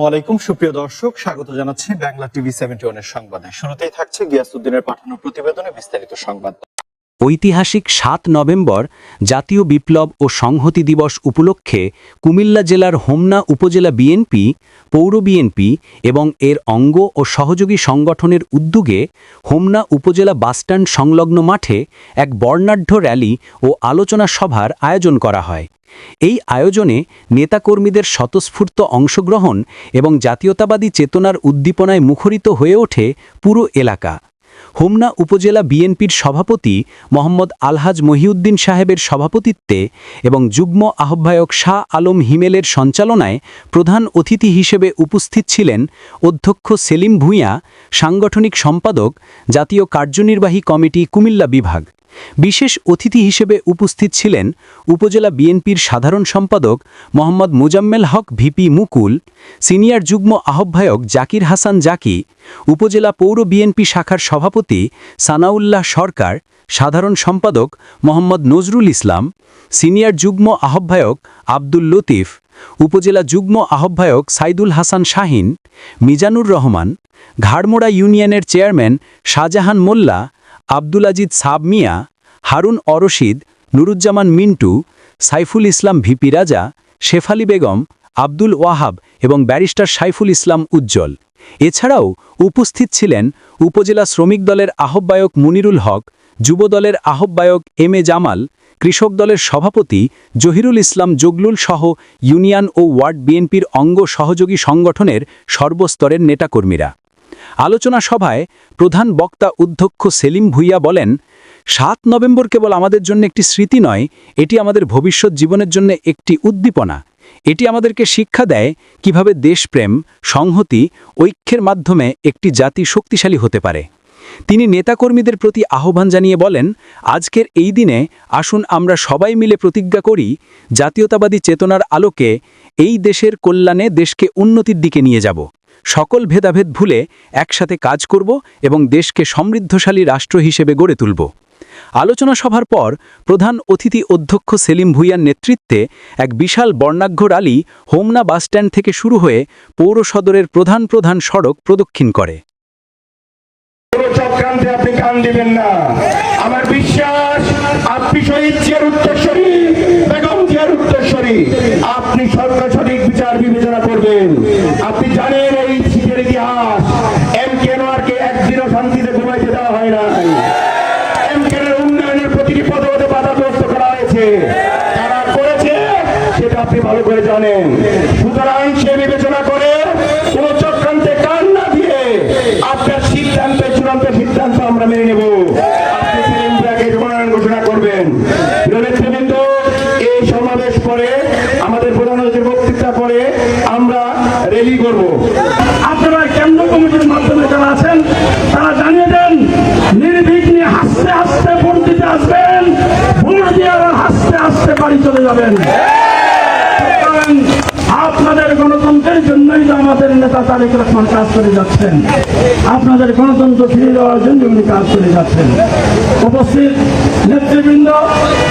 ওয়ালাইকুম সুপ্রিয় দর্শক, স্বাগত জানাচ্ছি বাংলা টিভি সেভেন্টি ওয়ানের সংবাদে। শুরুতেই থাকছে গিয়াসুদ্দিনের পাঠানো প্রতিবেদনে বিস্তারিত সংবাদ। ঐতিহাসিক সাত নভেম্বর জাতীয় বিপ্লব ও সংহতি দিবস উপলক্ষে কুমিল্লা জেলার হোমনা উপজেলা বিএনপি, পৌর বিএনপি এবং এর অঙ্গ ও সহযোগী সংগঠনের উদ্যোগে হোমনা উপজেলা বাসস্ট্যান্ড সংলগ্ন মাঠে এক বর্ণাঢ্য র্যালি ও আলোচনা সভার আয়োজন করা হয়। এই আয়োজনে নেতাকর্মীদের স্বতঃস্ফূর্ত অংশগ্রহণ এবং জাতীয়তাবাদী চেতনার উদ্দীপনায় মুখরিত হয়ে ওঠে পুরো এলাকা। হোমনা উপজেলা বিএনপির সভাপতি মোহাম্মদ আলহাজ মহিউদ্দিন সাহেবের সভাপতিত্বে এবং যুগ্ম আহ্বায়ক শাহ আলম হিমেলের সঞ্চালনায় প্রধান অতিথি হিসেবে উপস্থিত ছিলেন অধ্যক্ষ সেলিম ভূঁইয়া, সাংগঠনিক সম্পাদক, জাতীয় কার্যনির্বাহী কমিটি কুমিল্লা বিভাগ। বিশেষ অতিথি হিসেবে উপস্থিত ছিলেন উপজেলা বিএনপির সাধারণ সম্পাদক মোহাম্মদ মুজাম্মেল হক ভিপি মুকুল, সিনিয়র যুগ্ম আহ্বায়ক জাকির হাসান জাকি, উপজেলা পৌর বিএনপি শাখার সভাপতি সানাউল্লাহ সরকার, সাধারণ সম্পাদক মোহাম্মদ নজরুল ইসলাম, সিনিয়র যুগ্ম আহ্বায়ক আব্দুল লতিফ, উপজেলা যুগ্ম আহ্বায়ক সাইদুল হাসান শাহিন, মিজানুর রহমান, ঘাড়মোড়া ইউনিয়নের চেয়ারম্যান শাহজাহান মোল্লা আব্দুল আজিদ সাব মিয়া, হারুন অরশিদ, নুরুজ্জামান মিন্টু, সাইফুল ইসলাম ভিপি রাজা, শেফালি বেগম, আব্দুল ওয়াহাব এবং ব্যারিস্টার সাইফুল ইসলাম উজ্জ্বল। এছাড়াও উপস্থিত ছিলেন উপজেলা শ্রমিক দলের আহ্বায়ক মুনিরুল হক, যুব দলের আহ্বায়ক এম এ জামাল, কৃষক দলের সভাপতি জহিরুল ইসলাম জগলুল সহ ইউনিয়ন ও ওয়ার্ড বিএনপির অঙ্গ সহযোগী সংগঠনের সর্বস্তরের নেতাকর্মীরা। আলোচনা সভায় প্রধান বক্তা অধ্যক্ষ সেলিম ভুইয়া বলেন, সাত নভেম্বর কেবল আমাদের জন্য একটি স্মৃতি নয়, এটি আমাদের ভবিষ্যৎ জীবনের জন্য একটি উদ্দীপনা। এটি আমাদেরকে শিক্ষা দেয় কীভাবে দেশপ্রেম, সংহতি, ঐক্যের মাধ্যমে একটি জাতি শক্তিশালী হতে পারে। তিনি নেতাকর্মীদের প্রতি আহ্বান জানিয়ে বলেন, আজকের এই দিনে আসুন আমরা সবাই মিলে প্রতিজ্ঞা করি, জাতীয়তাবাদী চেতনার আলোকে এই দেশের কল্যাণে দেশকে উন্নতির দিকে নিয়ে যাব। সকল ভেদাভেদ ভুলে একসাথে কাজ করব এবং দেশকে সমৃদ্ধশালী রাষ্ট্র হিসেবে গড়ে তুলব। আলোচনা সভার পর প্রধান অতিথি অধ্যক্ষ সেলিম ভুইয়ার নেতৃত্বে এক বিশাল বর্ণাঢ্য র্যালি হোমনা বাসস্ট্যান্ড থেকে শুরু হয়ে পৌর সদরের প্রধান প্রধান সড়ক প্রদক্ষিণ করে। আমার বিশ্বাস উত্তরস্বরী আপনি সরকার সঠিক বিচার বিবেচনা করবেন। আপনি জানেন এই সিটের ইতিহাস। এম কেনোয়ারকে একদিনও শান্তিতে ঘুমাইতে দেওয়া হয় নাই? এম উন্নয়নের প্রতিটি বাধাগ্রস্ত করা হয়েছে। তারা করেছে, সেটা আপনি ভালো করে জানেন। সুতরাং সে বিবেচনা করে কোন চক্রান্তে কান না দিয়ে আপনার সিদ্ধান্ত চূড়ান্ত সিদ্ধান্ত আমরা মেনে নেব আপনি সেলিম ব্র্যাকে মনোনয়ন ঘোষণা করবেন প্রিয় নেতৃবৃন্দ এই সমাবেশ পরে আমাদের প্রধান অতিথির বক্তৃতা পরে আমরা র্যালি করব। আপনারা কেন্দ্র কমিটির মাধ্যমে যারা আছেন, তারা জানিয়ে দেন, নির্বিঘ্নে হাসতে হাসতে ভোট দিতে আসবেন, ভোট দিয়ে আবার হাসতে হাসতে বাড়ি চলে যাবেন। আপনাদের গণতন্ত্রের জন্যই তো আমাদের নেতা তারেক রহমান কাজ করে যাচ্ছেন। আপনাদের গণতন্ত্র ফিরে দেওয়ার জন্য উনি কাজ করে যাচ্ছেন। উপস্থিত নেতৃবৃন্দ,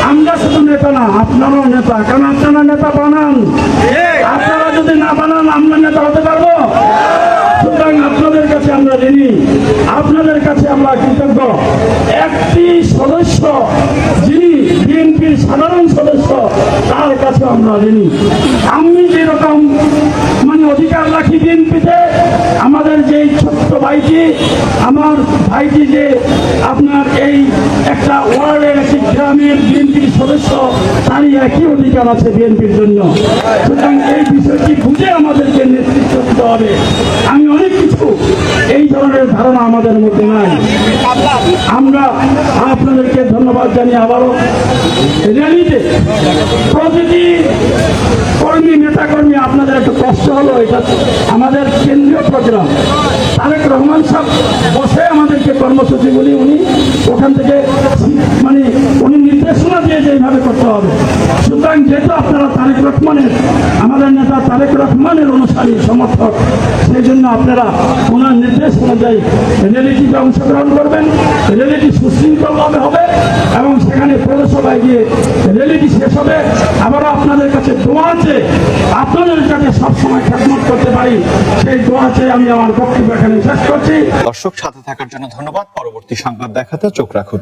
আমরা শুধু নেতা না, আপনারাও নেতা কারণ আপনারা নেতা বানান আপনারা যদি না বানান আমরা নেতা হতে পারব সুতরাং আপনাদের কাছে আমরা ঋণী আপনাদের কাছে আমরা কৃতজ্ঞ। একটি সদস্য যিনি বিএনপির সাধারণ সদস্য, তার কাছে আমরা ঋণী। আমি যেরকম মানে অধিকার রাখি বিএনপিতে, আমাদের যেই ছোট্ট ভাইটি, আমার ভাইটি যে আপনার এই একটা ওয়ার্ডের, একটি গ্রামের বিএনপির সদস্য, তারই একই অধিকার আছে বিএনপির জন্য। সুতরাং এই বিষয়টি বুঝে আমাদেরকে নেতৃত্ব দিতে হবে। আমি অনেক কিছু এই ধরনের ধারণা আমাদের মধ্যে নাই। আমরা আপনাদেরকে ধন্যবাদ জানিয়ে আবারও র্যালিতে প্রতিটি কর্মী নেতা কর্মী আপনাদের একটু কষ্ট হলো, এটা আমাদের কেন্দ্রীয় প্রোগ্রাম। তারেক রহমান সাহেব বসে আমাদেরকে কর্মসূচিগুলি উনি ওখান থেকে মানে উনি নির্দেশনা দিয়ে যে এইভাবে করতে হবে। সুতরাং যেহেতু আপনারা তারেক রহমানের, আমাদের নেতা তারেক রহমানের অনুসারী, সমর্থক, সেই জন্য আপনারা ওনার নির্দেশ অনুযায়ী র্যালিটিতে অংশগ্রহণ করবেন। র্যালিটি সুশৃঙ্খলভাবে হবে এবং সেখানে পৌরসভায় গিয়ে র্যালিটি শেষ হবে। আবারও আপনাদের কাছে দোয়া আছে। আপনাদের কাছে সবসময় খেদমত করতে পারি। সেই দোয়া চেয়ে আমি আমার বক্তব্য এখানে শেষ করছি। দর্শক, সাথে থাকার জন্য ধন্যবাদ। পরবর্তী সংবাদ দেখাতে চোখ রাখুন।